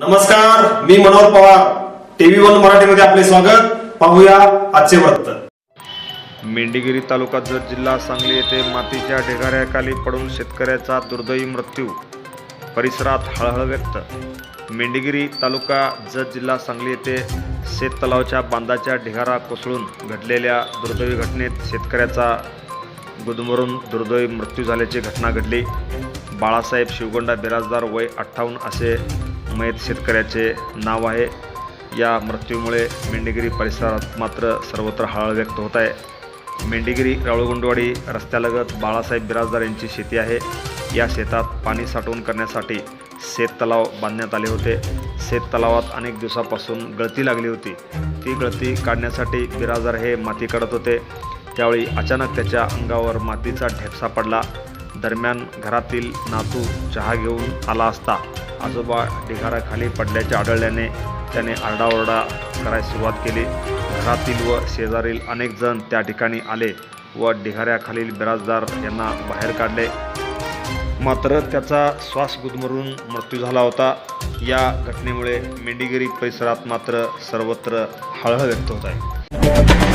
नमस्कार मी Manohar Pawar. TV one मराठीमध्ये आपले स्वागत. पाहूया आजचे वृत्त. मेंढीगिरी तालुका जत जिल्हा सांगली येथे मातीच्या ढिगाऱ्याखाली पडून शेतकऱ्याचा दुर्दैवी मृत्यू. परिसरात हळहळ व्यक्त. मेंढीगिरी तालुका जत जिल्हा सांगली येथे शेत तलावच्या बांधाच्या ढिगारा कोसळून घडलेल्या दुर्दैवी घटनेत शेतकऱ्याचा गुदमरून दुर्दैवी मृत्यू झाल्याची घटना घडली. बाळासाहेब शिवगोंडा बिराजदार वय अठ्ठावन्न असे मयत शेतकऱ्याचे नाव आहे. या मृत्यूमुळे मेंढीगिरी परिसरात मात्र सर्वत्र हळहळ व्यक्त होत आहे. मेंढीगिरी राळूगुंडवाडी रस्त्यालगत बाळासाहेब बिराजदार यांची शेती आहे. या शेतात पाणी साठवून करण्यासाठी शेत तलाव बांधण्यात आले होते. शेत तलावात अनेक दिवसापासून गळती लागली होती. ती गळती काढण्यासाठी बिराजदार हे माती काढत होते. त्यावेळी अचानक त्याच्या अंगावर मातीचा ढेपसा पडला. दरम्यान घरातील नातू चहा घेऊन आला असता. आजोबा ढिगाराखाली पडल्याचे आढळल्याने त्याने आरडाओरडा करायला सुरुवात केली. घरातील व शेजारील अनेक जण त्या ठिकाणी आले व ढिगाऱ्याखालील बिराजदार यांना बाहेर काढले. मात्र त्याचा श्वास गुदमरून मृत्यू झाला होता. या घटनेमुळे मेंढीगिरी परिसरात मात्र सर्वत्र हळहळ व्यक्त होत आहे.